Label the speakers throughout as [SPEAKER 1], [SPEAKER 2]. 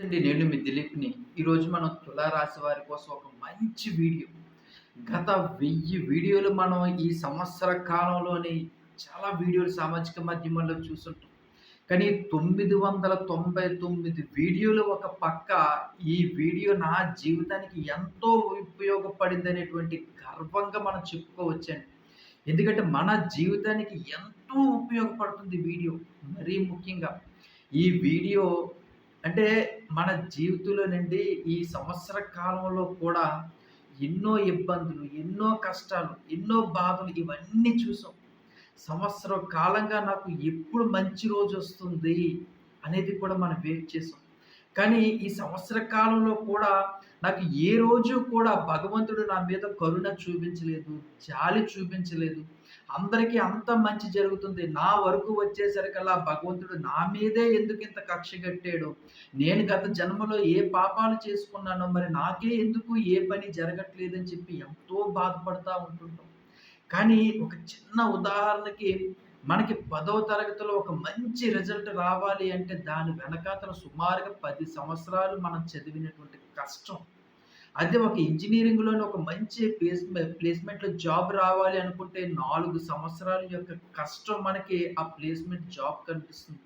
[SPEAKER 1] అండి నేను మీ దిలీప్‌ని. ఈరోజు మనం తులారాశి వారి కోసం ఒక మంచి వీడియో. గత వెయ్యి వీడియోలు మనం ఈ సంవత్సర కాలంలోని చాలా వీడియోలు సామాజిక మాధ్యమాల్లో చూసుంటాం. కానీ 999 వీడియోలు ఒక పక్క ఈ వీడియో నా జీవితానికి ఎంతో ఉపయోగపడిందనేటువంటి గర్వంగా మనం చెప్పుకోవచ్చండి. ఎందుకంటే మన జీవితానికి ఎంతో ఉపయోగపడుతుంది వీడియో. మరీ ముఖ్యంగా ఈ వీడియో అంటే మన జీవితంలో నుండి ఈ సంవత్సర కాలంలో కూడా ఎన్నో ఇబ్బందులు, ఎన్నో కష్టాలు, ఎన్నో బాధలు ఇవన్నీ చూసాం. సంవత్సరం కాలంగా నాకు ఎప్పుడు మంచి రోజు వస్తుంది అనేది కూడా మనం వెయిట్ చేసాం. కానీ ఈ సంవత్సర కాలంలో కూడా నాకు ఏ రోజు కూడా భగవంతుడు నా మీద కరుణ చూపించలేదు, జాలి చూపించలేదు. అందరికీ అంత మంచి జరుగుతుంది. నా వరకు వచ్చేసరికల్లా భగవంతుడు నా మీదే ఎందుకు ఇంత కక్ష కట్టాడు నేను గత జన్మలో ఏ పాపాలు చేసుకున్నానో మరి నాకే ఎందుకు ఏ పని జరగట్లేదని చెప్పి ఎంతో బాధపడతా ఉంటుంటాం. కానీ ఒక చిన్న ఉదాహరణకి మనకి పదవ తరగతిలో ఒక మంచి రిజల్ట్ రావాలి అంటే దాని వెనకాతల సుమారుగా పది సంవత్సరాలు మనం చదివినటువంటి కష్టం. అదే ఒక ఇంజనీరింగ్లోని ఒక మంచి ప్లేస్మెంట్ ప్లేస్‌మెంట్‌లో జాబ్ రావాలి అనుకుంటే నాలుగు సంవత్సరాల యొక్క కష్టం మనకి ఆ ప్లేస్‌మెంట్ జాబ్ కనిపిస్తుంది.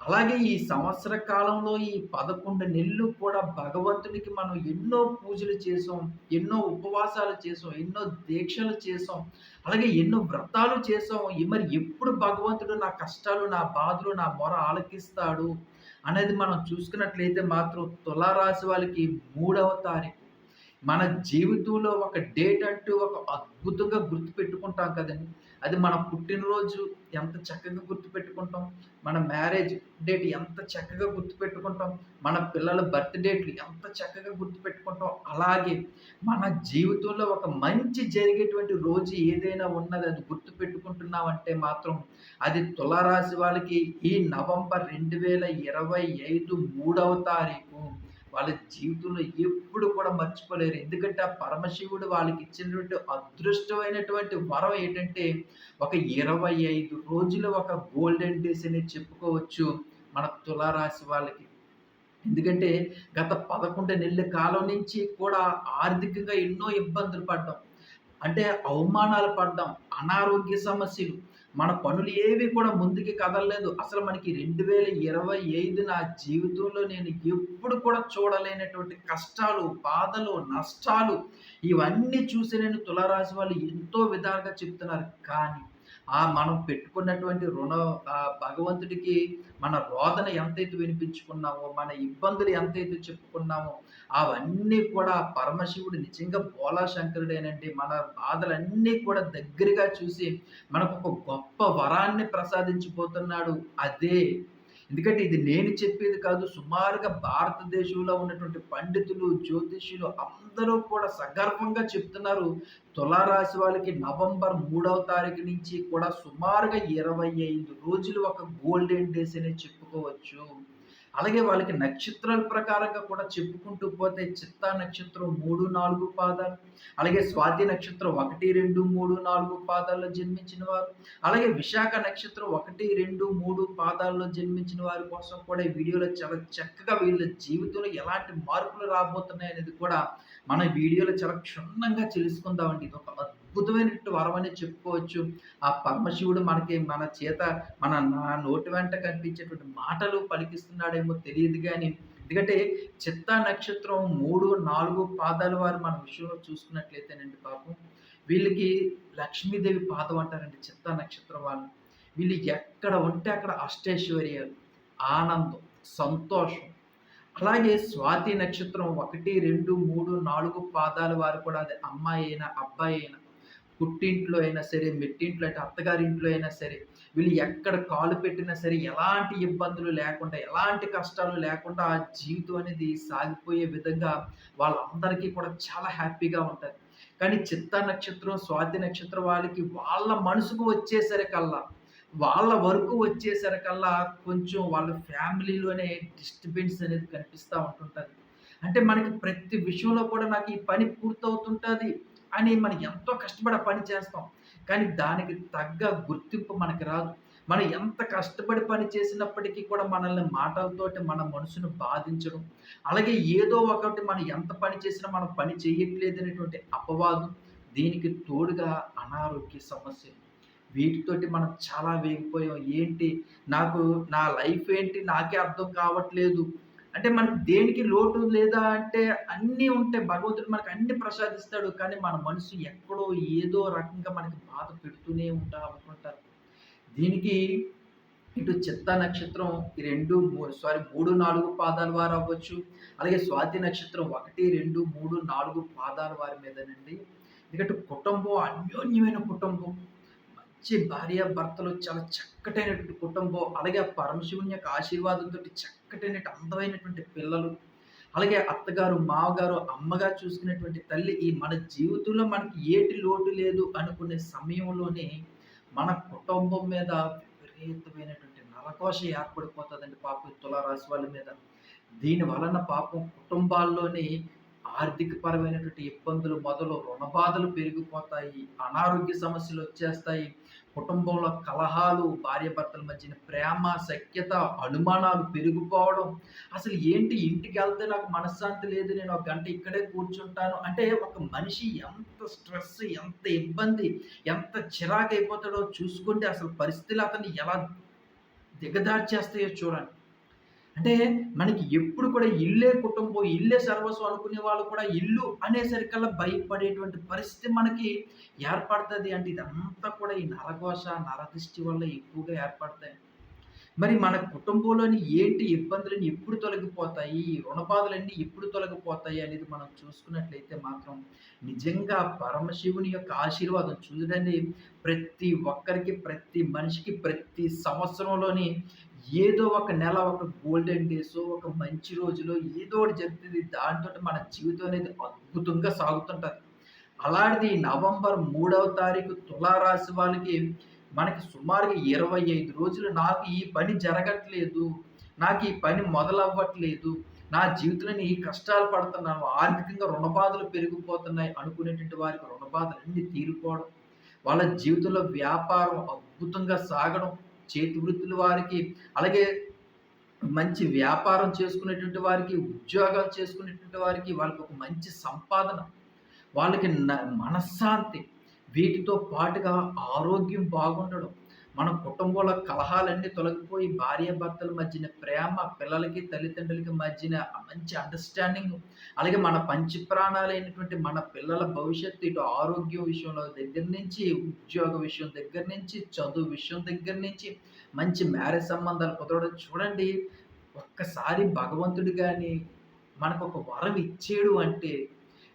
[SPEAKER 1] అలాగే ఈ సంవత్సర కాలంలో ఈ 11 నెలలు కూడా భగవంతునికి మనం ఎన్నో పూజలు చేసాం, ఎన్నో ఉపవాసాలు చేసాం, ఎన్నో దీక్షలు చేసాం, అలాగే ఎన్నో వ్రతాలు చేసాం. ఈ మరి ఎప్పుడు భగవంతుడు నా కష్టాలు, నా బాధలు, నా మొర ఆలకిస్తాడు అనేది మనం చూసుకున్నట్లయితే మాత్రం తులారాశి వాళ్ళకి మూడవ తారీఖు. మన జీవితంలో ఒక డేట్ అంటూ ఒక అద్భుతంగా గుర్తుపెట్టుకుంటాం కదండీ! అది మన పుట్టినరోజు ఎంత చక్కగా గుర్తుపెట్టుకుంటాం. మన మ్యారేజ్ డేట్ ఎంత చక్కగా గుర్తుపెట్టుకుంటాం. మన పిల్లల బర్త్ డేట్లు ఎంత చక్కగా గుర్తుపెట్టుకుంటాం. అలాగే మన జీవితంలో ఒక మంచి జరిగేటువంటి రోజు ఏదైనా ఉన్నది అది గుర్తుపెట్టుకుంటున్నామంటే మాత్రం అది తులారాశి వాళ్ళకి ఈ నవంబర్ 2025 మూడవ తారీఖు వాళ్ళ జీవితంలో ఎప్పుడు కూడా మర్చిపోలేరు. ఎందుకంటే ఆ పరమశివుడు వాళ్ళకి ఇచ్చినటువంటి అదృష్టమైనటువంటి వరం ఏంటంటే ఒక 25 రోజులు ఒక గోల్డెన్ డేస్ అని చెప్పుకోవచ్చు మన తులారాశి వాళ్ళకి. ఎందుకంటే గత 11 నెలల కాలం నుంచి కూడా ఆర్థికంగా ఎన్నో ఇబ్బందులు పడ్డాం. అంటే అవమానాలు పడ్డాం. అనారోగ్య సమస్యలు, మన పనులు ఏవి కూడా ముందుకి కదలలేదు. అసలు మనకి 2025 నా జీవితంలో నేను ఎప్పుడు కూడా చూడలేనటువంటి కష్టాలు, బాధలు, నష్టాలు ఇవన్నీ చూసి నేను తులారాశి వాళ్ళు ఎంతో విధాలుగా చెప్తున్నారు. కానీ ఆ మనం పెట్టుకున్నటువంటి రుణం భగవంతుడికి మన రోదన ఎంతైతే వినిపించుకున్నామో, మన ఇబ్బందులు ఎంతైతే చెప్పుకున్నామో, అవన్నీ కూడా పరమశివుడు నిజంగా భోళా శంకరుడేనండి. మన బాధలన్నీ కూడా దగ్గరగా చూసి మనకొక గొప్ప వరాన్ని ప్రసాదించిపోతున్నాడు అదే ఎందుకంటే ఇది నేను చెప్పేది కాదు. సుమారుగా భారతదేశంలో ఉన్నటువంటి పండితులు, జ్యోతిష్యులు అందరూ కూడా సగర్వంగా చెప్తున్నారు. తులారాశి వాళ్ళకి నవంబర్ మూడవ తారీఖు నుంచి కూడా సుమారుగా 25 రోజులు ఒక గోల్డెన్ డేస్ అనే చెప్పుకోవచ్చు. అలాగే వాళ్ళకి నక్షత్రాల ప్రకారంగా కూడా చెప్పుకుంటూ పోతే చిత్తా నక్షత్రం 3, 4 పాదాలు, అలాగే స్వాతి నక్షత్రం 1, 2, 3, 4 పాదాల్లో జన్మించిన వారు, అలాగే విశాఖ నక్షత్రం 1, 2, 3 పాదాల్లో జన్మించిన వారి కోసం కూడా ఈ వీడియోలో చాలా చక్కగా వీళ్ళ జీవితంలో ఎలాంటి మార్పులు రాబోతున్నాయనేది కూడా మన వీడియోలో చాలా క్షుణ్ణంగా తెలుసుకుందామండి. ఇది ఒక అద్భుతమైనటువంటి వరం అని చెప్పుకోవచ్చు. ఆ పరమశివుడు మనకి మన చేత మన నా నోటి వెంట కనిపించేటువంటి మాటలు పలికిస్తున్నాడేమో తెలియదు కానీ ఎందుకంటే చిత్తా నక్షత్రం మూడు నాలుగు పాదాలు వారు మన విషయంలో చూసుకున్నట్లయితేనండి పాపం వీళ్ళకి లక్ష్మీదేవి పాదం అంటారండి చిత్తా నక్షత్రం వాళ్ళు. వీళ్ళు ఎక్కడ ఉంటే అక్కడ అష్టైశ్వర్యాలు, ఆనందం, సంతోషం. అలాగే స్వాతి నక్షత్రం 1, 2, 3, 4 పాదాల వారు కూడా అది అమ్మాయి అయినా, అబ్బాయి అయినా, పుట్టింట్లో అయినా సరే, మెట్టింట్లో అంటే అత్తగారింట్లో అయినా సరే, వీళ్ళు ఎక్కడ కాలు పెట్టినా సరే ఎలాంటి ఇబ్బందులు లేకుండా, ఎలాంటి కష్టాలు లేకుండా ఆ జీవితం అనేది సాగిపోయే విధంగా వాళ్ళందరికీ కూడా చాలా హ్యాపీగా ఉంటుంది. కానీ చిత్త నక్షత్రం, స్వాతి నక్షత్రం వాళ్ళకి వాళ్ళ మనసుకు వచ్చేసరికల్లా, వాళ్ళ వరకు వచ్చేసరికల్లా కొంచెం వాళ్ళ ఫ్యామిలీలోనే డిస్టర్బెన్స్ అనేది కనిపిస్తూ ఉంటుంటుంది. అంటే మనకి ప్రతి విషయంలో కూడా నాకు ఈ పని పూర్తవుతుంటుంది. అని మనం ఎంతో కష్టపడి పని చేస్తాం. కానీ దానికి తగ్గ గుర్తింపు మనకి రాదు. మనం ఎంత కష్టపడి పని చేసినప్పటికీ కూడా మనల్ని మాటలతోటి మన మనసును బాధించడం. అలాగే ఏదో ఒకటి మనం ఎంత పని చేసినా మనం పని చేయట్లేదు అనేటువంటి అపవాదం దీనికి తోడుగా అనారోగ్య సమస్య. వీటితోటి మనం చాలా వేగిపోయాం. ఏంటి? నాకు నా లైఫ్ ఏంటి? నాకే అర్థం కావట్లేదు. అంటే మనకు దేనికి లోటు లేదా అంటే అన్నీ ఉంటాయి భగవంతుడు మనకు అన్ని ప్రసాదిస్తాడు కానీ మన మనసు ఎక్కడో ఏదో రకంగా మనకి బాధ పెడుతూనే ఉంటా అనుకుంటారు. దీనికి ఇటు చిత్త నక్షత్రం రెండు సారీ మూడు నాలుగు పాదాల వారు అవ్వచ్చు. అలాగే స్వాతి నక్షత్రం ఒకటి రెండు మూడు నాలుగు పాదాల వారి మీదనండి. ఎందుకంటే కుటుంబం అన్యోన్యమైన కుటుంబం. మంచి భార్య భర్తలు చాలా చక్కటైనటువంటి కుటుంబం. అలాగే ఆ పరమశివుని యొక్క ఆశీర్వాదంతో చక్కటైన అందమైనటువంటి పిల్లలు. అలాగే అత్తగారు మావగారు అమ్మగా చూసుకునేటువంటి తల్లి ఈ మన జీవితంలో మనకి ఏటి లోటు లేదు అనుకునే సమయంలోనే మన కుటుంబం మీద విపరీతమైనటువంటి నరకోశ ఏర్పడిపోతుందండి పాపం తులారాశి వాళ్ళ మీద. దీని వలన పాపం కుటుంబాల్లోని ఆర్థిక పరమైనటువంటి ఇబ్బందులు మొదలు రుణబాధలు పెరిగిపోతాయి అనారోగ్య సమస్యలు వచ్చేస్తాయి కుటుంబంలో కలహాలు భార్యాభర్తల మధ్యన ప్రేమ సఖ్యత అనుమానాలు పెరిగిపోవడం. అసలు ఏంటి ఇంటికి వెళ్తే నాకు మనశ్శాంతి లేదు నేను ఒక గంట ఇక్కడే కూర్చుంటాను? అంటే ఒక మనిషి ఎంత స్ట్రెస్ ఎంత ఇబ్బంది ఎంత చిరాకు అయిపోతాడో చూసుకుంటే అసలు పరిస్థితులు అతన్ని ఎలా దిగదార్చేస్తాయో చూడండి. అంటే మనకి ఎప్పుడు కూడా ఇల్లే కుటుంబం ఇల్లే సర్వస్వం అనుకునే వాళ్ళు కూడా ఇల్లు అనేసరికల్లా భయపడేటువంటి పరిస్థితి మనకి ఏర్పడుతుంది అంటే ఇదంతా కూడా ఈ నరఘోష నరదృష్టి వల్ల ఎక్కువగా ఏర్పడతాయి. మరి మన కుటుంబంలోని ఏంటి ఇబ్బందులన్నీ ఎప్పుడు తొలగిపోతాయి ఈ రుణబాధలన్నీ ఎప్పుడు తొలగిపోతాయి అనేది మనం చూసుకున్నట్లయితే మాత్రం నిజంగా పరమశివుని యొక్క ఆశీర్వాదం చూడండి. ప్రతి ఒక్కరికి ప్రతి మనిషికి ప్రతి సంవత్సరంలోని ఏదో ఒక నెల ఒక గోల్డెన్ డేస్ ఒక మంచి రోజులో ఏదో ఒకటి జరుగుతుంది దాంతో మన జీవితం అనేది అద్భుతంగా సాగుతుంటుంది. అలాంటిది నవంబర్ మూడవ తారీఖు తులారాశి వాళ్ళకి మనకి సుమారుగా ఇరవై ఐదు రోజులు నాకు ఈ పని జరగట్లేదు నాకు ఈ పని మొదలవ్వట్లేదు నా జీవితంలో ఈ కష్టాలు పడుతున్నాను ఆర్థికంగా రుణబాధలు పెరిగిపోతున్నాయి అనుకునేటువంటి వారికి రుణబాధలన్నీ తీరిపోవడం వాళ్ళ జీవితంలో వ్యాపారం అద్భుతంగా సాగడం చేతి వృత్తుల వారికి అలాగే మంచి వ్యాపారం చేసుకునేటువంటి వారికి ఉద్యోగాలు చేసుకునేటువంటి వారికి వాళ్ళకి ఒక మంచి సంపాదన. వాళ్ళకి మనశ్శాంతి. వీటితో పాటుగా ఆరోగ్యం బాగుండడం. మన కుటుంబంలో కలహాలన్నీ తొలగిపోయి భార్యాభర్తల మధ్యన ప్రేమ పిల్లలకి తల్లిదండ్రులకి మధ్యన మంచి అండర్స్టాండింగ్ అలాగే మన పంచి ప్రాణాలైనటువంటి మన పిల్లల భవిష్యత్తు ఇటు ఆరోగ్యం విషయంలో దగ్గర నుంచి ఉద్యోగ విషయం దగ్గర నుంచి చదువు విషయం దగ్గర నుంచి మంచి మ్యారేజ్ సంబంధాలు కుదరడం చూడండి. ఒక్కసారి భగవంతుడు కానీ మనకు ఒక వరం ఇచ్చేడు అంటే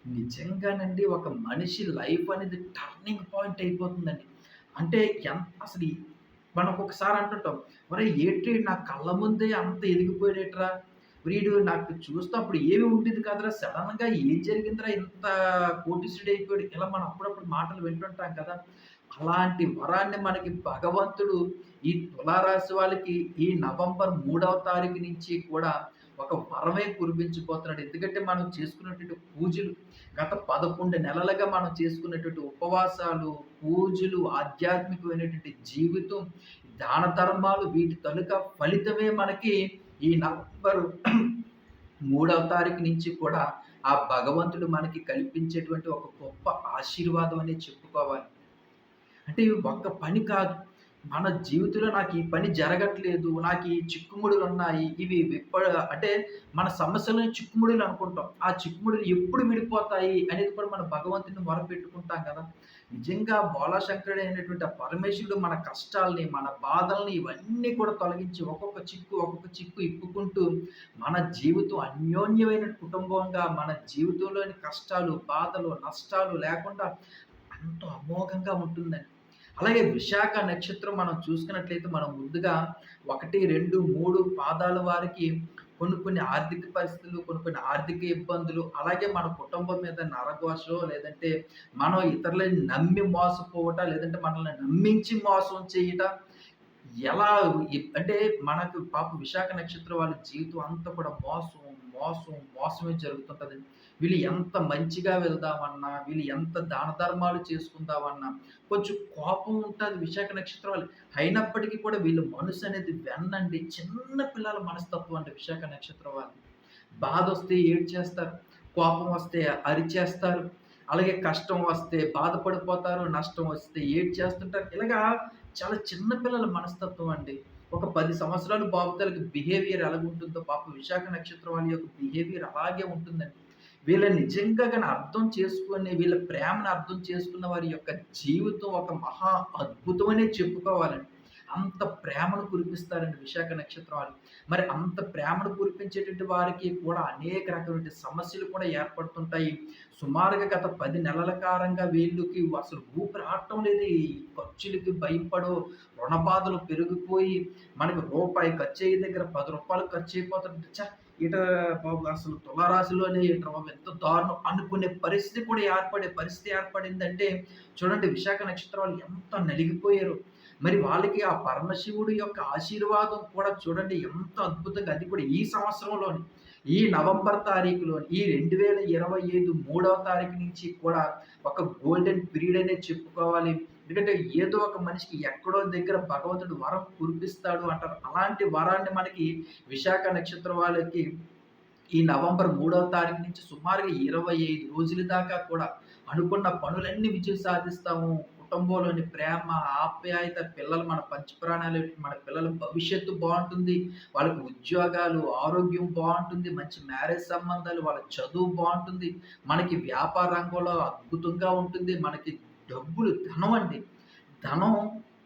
[SPEAKER 1] నిజంగానండి ఒక మనిషి లైఫ్ అనేది టర్నింగ్ పాయింట్ అయిపోతుందండి. అంటే ఎంత అసలు మనం ఒకసారి అంటుంటాం మరి ఏంటి నా కళ్ళ ముందే అంత ఎదిగిపోయేట్రా వీడు నాకు చూస్తే అప్పుడు ఏమి ఉండేది కదరా? సడన్గా ఏం జరిగిందిరా? ఇంత కోటిసుడు అయిపోయాడు. ఇలా మనం అప్పుడప్పుడు మాటలు వింటుంటాం కదా. అలాంటి వరాన్ని మనకి భగవంతుడు ఈ తులారాశి వాళ్ళకి ఈ నవంబర్ మూడవ తారీఖు నుంచి కూడా ఒక వరమే కురిపించిపోతున్నాడు. ఎందుకంటే మనం చేసుకున్నటువంటి పూజలు గత పదకొండు నెలలుగా మనం చేసుకున్నటువంటి ఉపవాసాలు పూజలు ఆధ్యాత్మికమైనటువంటి జీవితం దాన ధర్మాలు వీటి తనుక ఫలితమే మనకి ఈ నవంబర్ మూడవ తారీఖు నుంచి కూడా ఆ భగవంతుడు మనకి కల్పించేటువంటి ఒక గొప్ప ఆశీర్వాదం అనేది చెప్పుకోవాలి. అంటే ఒక్క పని కాదు. మన జీవితంలో నాకు ఈ పని జరగట్లేదు నాకు ఈ చిక్కుముడులు ఉన్నాయి ఇవి విప్ప అంటే మన సమస్యలను చిక్కుముడులు అనుకుంటాం. ఆ చిక్కుముడులు ఎప్పుడు విడిపోతాయి అనేది కూడా మన భగవంతుని మొరపెట్టుకుంటాం కదా. నిజంగా బోలాశంకరుడు అయినటువంటి ఆ పరమేశ్వరుడు మన కష్టాలని మన బాధల్ని ఇవన్నీ కూడా తొలగించి ఒక్కొక్క చిక్కు ఒక్కొక్క చిక్కు ఇప్పుకుంటూ మన జీవితం అన్యోన్యమైన కుటుంబంగా మన జీవితంలోని కష్టాలు బాధలు నష్టాలు లేకుండా ఎంతో అమోఘంగా ఉంటుందండి. అలాగే విశాఖ నక్షత్రం మనం చూసుకున్నట్లయితే మనం ముందుగా ఒకటి రెండు మూడు పాదాల వారికి కొన్ని కొన్ని ఆర్థిక పరిస్థితులు కొన్ని కొన్ని ఆర్థిక ఇబ్బందులు అలాగే మన కుటుంబం మీద నరఘోషో లేదంటే మనం ఇతరులని నమ్మి మోసపోవట లేదంటే మనల్ని నమ్మించి మోసం చేయట ఎలా అంటే మనకు పాప విశాఖ నక్షత్రం వాళ్ళ జీవితం అంతా కూడా మోసం మోసం మోసమే జరుగుతుంటుంది వీళ్ళు ఎంత మంచిగా వెళ్దామన్నా, వీళ్ళు ఎంత దాన ధర్మాలు చేసుకుందామన్నా, కొంచెం కోపం ఉంటుంది విశాఖ నక్షత్రం వాళ్ళు. అయినప్పటికీ కూడా వీళ్ళు అనేది వెన్నండి. చిన్న పిల్లల మనస్తత్వం అండి విశాఖ నక్షత్రం వాళ్ళది. బాధొస్తే ఏడ్చేస్తారు. కోపం వస్తే అరిచేస్తారు. అలాగే కష్టం వస్తే బాధపడిపోతారు. నష్టం వస్తే ఏడ్చేస్తుంటారు. ఇలాగా చాలా చిన్న పిల్లల మనస్తత్వం అండి. ఒక పది సంవత్సరాలు బాబుతలకి బిహేవియర్ ఎలాగుంటుందో పాప విశాఖ నక్షత్రం వాళ్ళ యొక్క బిహేవియర్ అలాగే ఉంటుందండి. వీళ్ళ నిజంగా కానీ అర్థం చేసుకొని, వీళ్ళ ప్రేమను అర్థం చేసుకున్న వారి యొక్క జీవితం ఒక మహా అద్భుతమనే చెప్పుకోవాలండి. అంత ప్రేమను కురిపిస్తారండి విశాఖ నక్షత్రం మరి అంత ప్రేమను కురిపించేటువంటి వారికి కూడా అనేక రకమైన సమస్యలు కూడా ఏర్పడుతుంటాయి. సుమారుగా గత పది నెలల కారంగా వీళ్ళకి అసలు ఊపిరాటం లేదు. ఈ ఖర్చులకి భయపడో, రుణ బాధలు పెరిగిపోయి, మనకి రూపాయి ఖర్చు అయ్యే దగ్గర పది రూపాయలు ఖర్చయిపోతుంటే చా ఇట బాబు అసలు తులారాశిలోనే ఇట బాబు ఎంత దారుణం అనుకునే పరిస్థితి కూడా ఏర్పడే పరిస్థితి ఏర్పడిందంటే, చూడండి విశాఖ నక్షత్రం వాళ్ళు ఎంత నలిగిపోయారు మరి వాళ్ళకి ఆ పరమశివుడి యొక్క ఆశీర్వాదం కూడా చూడండి ఎంత అద్భుతంగా అది కూడా ఈ సంవత్సరంలోని ఈ నవంబర్ తారీఖులో ఈ 2025 మూడవ తారీఖు నుంచి కూడా ఒక గోల్డెన్ పీరియడ్ అనే చెప్పుకోవాలి. ఎందుకంటే ఏదో ఒక మనిషికి ఎక్కడో దగ్గర భగవంతుడు వరం కురిపిస్తాడు అంటారు. అలాంటి వరాన్ని మనకి విశాఖ నక్షత్రం వాళ్ళకి ఈ నవంబర్ మూడవ తారీఖు నుంచి సుమారుగా 25 రోజుల దాకా కూడా అనుకున్న పనులన్నీ విజయం సాధిస్తాము. కుటుంబంలోని ప్రేమ, ఆప్యాయత, పిల్లలు మన పంచప్రాణాలు మన పిల్లల భవిష్యత్తు బాగుంటుంది వాళ్ళకి ఉద్యోగాలు, ఆరోగ్యం బాగుంటుంది మంచి మ్యారేజ్ సంబంధాలు, వాళ్ళ చదువు బాగుంటుంది మనకి వ్యాపార రంగంలో అద్భుతంగా ఉంటుంది. మనకి డబ్బులు ధనం అండి. ధనం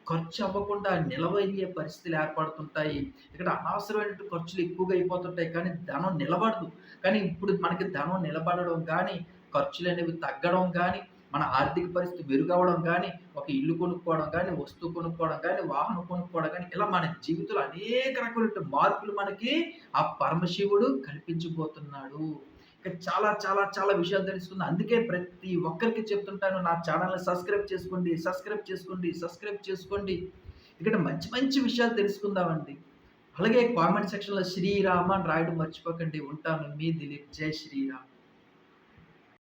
[SPEAKER 1] ఖర్చు అవ్వకుండా నిలవయ్యే పరిస్థితులు ఏర్పడుతుంటాయి. ఇక్కడ అనవసరమైన ఖర్చులు ఎక్కువగా అయిపోతుంటాయి. కానీ ధనం నిలబడదు. కానీ ఇప్పుడు మనకి ధనం నిలబడడం కానీ ఖర్చులు అనేవి తగ్గడం కానీ మన ఆర్థిక పరిస్థితి మెరుగవ్వడం కానీ ఒక ఇల్లు కొనుక్కోవడం కానీ వస్తువు కొనుక్కోవడం కానీ వాహనం కొనుక్కోవడం కానీ ఇలా మన జీవితంలో అనేక రకాలైనటువంటి మార్పులు మనకి ఆ పరమశివుడు కల్పించబోతున్నాడు. ఇక చాలా చాలా చాలా విషయాలు తెలుస్తుంది అందుకే ప్రతి ఒక్కరికి చెప్తుంటాను నా ఛానల్ని సబ్స్క్రైబ్ చేసుకోండి, సబ్స్క్రైబ్ చేసుకోండి, సబ్స్క్రైబ్ చేసుకోండి. ఇక్కడ మంచి మంచి విషయాలు తెలుసుకుందామండి. అలాగే కామెంట్ సెక్షన్‌లో శ్రీరామ అని రాయడం మర్చిపోకండి. ఉంటాను. మీ దిలీప్. జై శ్రీరామ్.